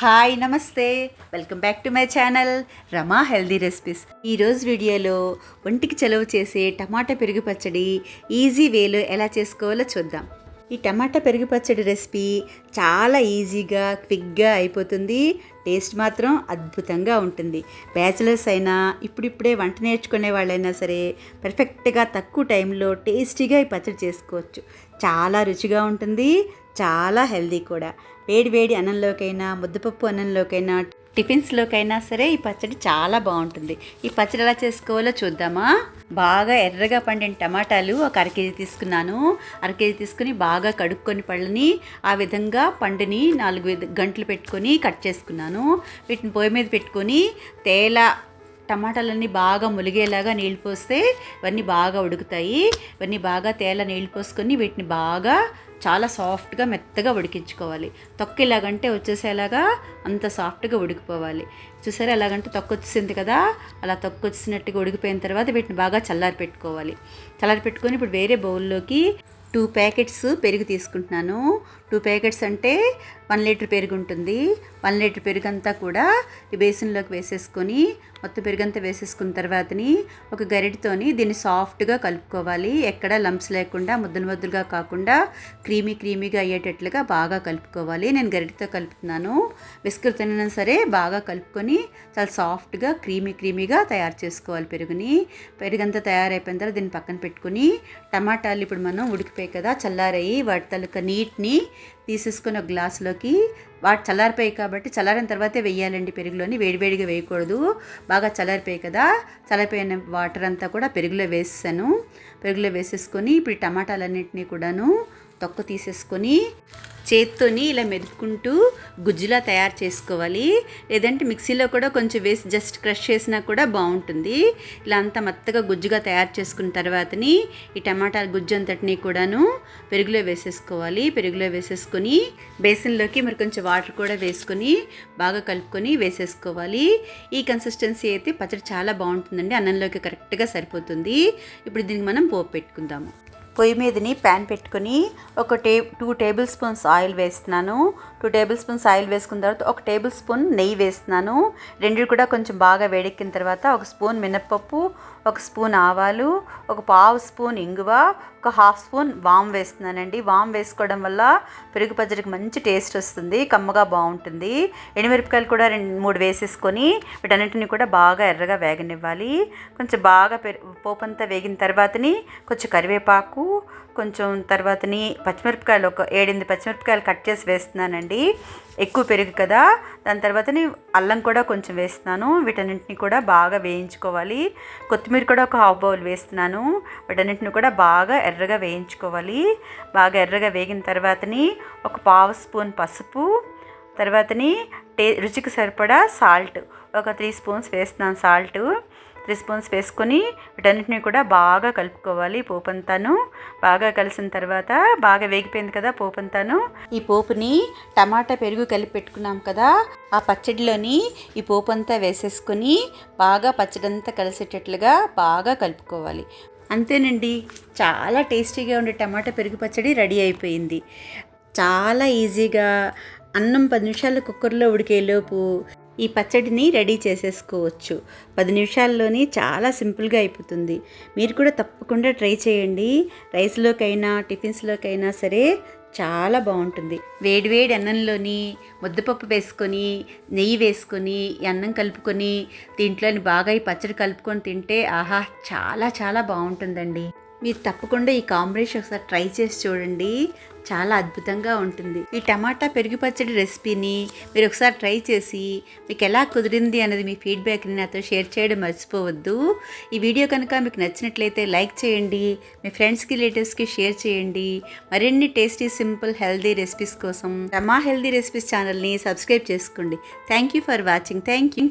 Hi నమస్తే. Welcome back to my channel Rama healthy recipes. ఈరోజు వీడియోలో ఒంటికి చలవ చేసే టమాటా పెరుగు పచ్చడి ఈజీ వేలో ఎలా చేసుకోవాలో చూద్దాం. ఈ టమాటా పెరుగు పచ్చడి రెసిపీ చాలా ఈజీగా క్విక్గా అయిపోతుంది. టేస్ట్ మాత్రం అద్భుతంగా ఉంటుంది. బ్యాచిలర్స్ అయినా ఇప్పుడిప్పుడే వంట నేర్చుకునే వాళ్ళైనా సరే పర్ఫెక్ట్గా తక్కువ టైంలో టేస్టీగా ఈ పచ్చడి చేసుకోవచ్చు. చాలా రుచిగా ఉంటుంది. చాలా హెల్దీ కూడా. వేడి వేడి అన్నంలోకైనా ముద్దపప్పు అన్నంలోకైనా టిఫిన్స్లోకైనా సరే ఈ పచ్చడి చాలా బాగుంటుంది. ఈ పచ్చడి ఎలా చేసుకోవాలో చూద్దామా? బాగా ఎర్రగా పండిన టమాటాలు ఒక అర కేజీ తీసుకున్నాను. అర కేజీ తీసుకుని బాగా కడుక్కొని పళ్ళని ఆ విధంగా పండుని నాలుగు విధ- గంటలు పెట్టుకొని కట్ చేసుకున్నాను. వీటిని పొయ్యి మీద పెట్టుకొని తేల టమాటాలన్నీ బాగా ములిగేలాగా నీళ్ళు పోస్తే ఇవన్నీ బాగా ఉడుకుతాయి. ఇవన్నీ బాగా తేల నీళ్ళు పోసుకొని వీటిని బాగా చాలా సాఫ్ట్గా మెత్తగా ఉడికించుకోవాలి. తొక్క ఇలాగంటే వచ్చేసేలాగా అంత సాఫ్ట్గా ఉడికిపోవాలి. చూసారా ఎలాగంటే తొక్క వచ్చేసింది కదా? అలా తొక్క వచ్చినట్టుగా ఉడికిపోయిన తర్వాత వీటిని బాగా చల్లారి పెట్టుకోవాలి చల్లారి పెట్టుకొని ఇప్పుడు వేరే బౌల్లోకి టూ ప్యాకెట్స్ పెరుగు తీసుకుంటున్నాను. టూ ప్యాకెట్స్ అంటే వన్ లీటర్ పెరుగు ఉంటుంది. వన్ లీటర్ పెరుగు అంతా కూడా ఈ బేసిన్లోకి వేసేసుకొని మొత్తం పెరుగు అంతా వేసేసుకున్న తర్వాతని ఒక గరిటతోని దీన్ని సాఫ్ట్గా కలుపుకోవాలి. ఎక్కడ లంప్స్ లేకుండా ముద్దలు ముద్దలుగా కాకుండా క్రీమీ క్రీమీగా అయ్యేటట్లుగా బాగా కలుపుకోవాలి. నేను గరిటతో కలుపుతున్నాను. విస్కృతైనా సరే బాగా కలుపుకొని చాలా సాఫ్ట్గా క్రీమీ క్రీమీగా తయారు చేసుకోవాలి పెరుగుని. పెరుగంతా తయారైపోయిన తర్వాత దీన్ని పక్కన పెట్టుకుని టమాటాలు ఇప్పుడు మనం ఉడికి ఉడికిపోయి కదా చల్లారయ్యి వాటి తాలూకా నీట్ని తీసేసుకుని ఒక గ్లాసులోకి. వాటి చల్లారిపోయాయి కాబట్టి చల్లారిన తర్వాతే వేయాలండి పెరుగులోని వేడివేడిగా వేయకూడదు. బాగా చల్లారిపోయాయి కదా చల్లారిపోయిన వాటర్ అంతా కూడా పెరుగులో వేసేసాను. పెరుగులో వేసేసుకొని ఇప్పుడు టమాటాలన్నింటినీ కూడాను తొక్క తీసేసుకొని చేత్తోని ఇలా మెదుపుకుంటూ గుజ్జులా తయారు చేసుకోవాలి. లేదంటే మిక్సీలో కూడా కొంచెం వేసి జస్ట్ క్రష్ చేసినా కూడా బాగుంటుంది. ఇలా అంతా మెత్తగా గుజ్జుగా తయారు చేసుకున్న తర్వాతని ఈ టమాటా గుజ్జు అంతటిని కూడాను పెరుగులో వేసేసుకోవాలి. పెరుగులో వేసేసుకొని బేసిన్లోకి మరి కొంచెం వాటర్ కూడా వేసుకొని బాగా కలుపుకొని వేసేసుకోవాలి. ఈ కన్సిస్టెన్సీ అయితే పచ్చడి చాలా బాగుంటుందండి. అన్నంలోకి కరెక్ట్గా సరిపోతుంది. ఇప్పుడు దీనికి మనం పోపు పెట్టుకుందాము. పొయ్యి మీదని ప్యాన్ పెట్టుకొని ఒక టే టూ టేబుల్ స్పూన్స్ ఆయిల్ వేస్తున్నాను. టూ టేబుల్ స్పూన్స్ ఆయిల్ వేసుకున్న తర్వాత ఒక టేబుల్ స్పూన్ నెయ్యి వేస్తున్నాను. రెండు కూడా కొంచెం బాగా వేడెక్కిన తర్వాత ఒక స్పూన్ మినప్పప్పు ఒక స్పూన్ ఆవాలు ఒక పావు స్పూన్ ఇంగువ ఒక హాఫ్ స్పూన్ వామ్ వేస్తున్నానండి. వామ్ వేసుకోవడం వల్ల పెరుగు పచ్చడికి మంచి టేస్ట్ వస్తుంది కమ్మగా బాగుంటుంది. ఎండుమిరపకాయలు కూడా రెండు మూడు వేసేసుకొని వీటన్నిటిని కూడా బాగా ఎర్రగా వేగనివ్వాలి. కొంచెం బాగా పెరు పోపంతా వేగిన తర్వాతని కొంచెం కరివేపాకు కొంచెం తర్వాతని పచ్చిమిరపకాయలు ఒక ఏడెనిమిది పచ్చిమిరపకాయలు కట్ చేసి వేస్తున్నానండి. ఎక్కువ పెరుగు కదా. దాని తర్వాతని అల్లం కూడా కొంచెం వేస్తున్నాను. వీటన్నింటిని కూడా బాగా వేయించుకోవాలి. కొత్తిమీర కూడా ఒక హాఫ్ బౌల్ వేస్తున్నాను. వీటన్నింటిని కూడా బాగా ఎర్రగా వేయించుకోవాలి. బాగా ఎర్రగా వేగిన తర్వాతని ఒక పావు స్పూన్ పసుపు. తర్వాతని టే రుచికి సరిపడా సాల్ట్. ఒక త్రీ స్పూన్స్ వేస్తున్నాను సాల్ట్. త్రీ స్పూన్స్ వేసుకొని వీటన్నిటిని కూడా బాగా కలుపుకోవాలి పోపు అంతాను బాగా కలిసిన తర్వాత బాగా వేగిపోయింది కదా పోపు అంతాను ఈ పోపుని టమాటా పెరుగు కలిపి పెట్టుకున్నాం కదా ఆ పచ్చడిలోని ఈ పోపు అంతా వేసేసుకొని బాగా పచ్చడంతా కలిసేటట్లుగా బాగా కలుపుకోవాలి. అంతేనండి చాలా టేస్టీగా ఉండే టమాటా పెరుగు పచ్చడి రెడీ అయిపోయింది. చాలా ఈజీగా అన్నం పది నిమిషాలు కుక్కర్లో ఉడికేలోపు ఈ పచ్చడిని రెడీ చేసేసుకోవచ్చు. పది నిమిషాల్లోనే చాలా సింపుల్గా అయిపోతుంది. మీరు కూడా తప్పకుండా ట్రై చేయండి. రైస్లోకైనా టిఫిన్స్లోకైనా సరే చాలా బాగుంటుంది. వేడివేడి అన్నంలోని ముద్దపప్పు వేసుకొని నెయ్యి వేసుకొని అన్నం కలుపుకొని దీంట్లోని బాగా ఈ పచ్చడి కలుపుకొని తింటే ఆహా చాలా చాలా బాగుంటుందండి. మీరు తప్పకుండా ఈ కాంబినేషన్ ఒకసారి ట్రై చేసి చూడండి. చాలా అద్భుతంగా ఉంటుంది. ఈ టమాటా పెరుగు పచ్చడి రెసిపీని మీరు ఒకసారి ట్రై చేసి మీకు ఎలా కుదిరింది అనేది మీ ఫీడ్బ్యాక్ని నాతో షేర్ చేయడం మర్చిపోవద్దు. ఈ వీడియో కనుక మీకు నచ్చినట్లయితే లైక్ చేయండి మీ ఫ్రెండ్స్కి రిలేటివ్స్కి షేర్ చేయండి. మరిన్ని టేస్టీ సింపుల్ హెల్దీ రెసిపీస్ కోసం రమా హెల్దీ రెసిపీస్ ఛానల్ని సబ్స్క్రైబ్ చేసుకోండి. Thank you for watching. Thank you.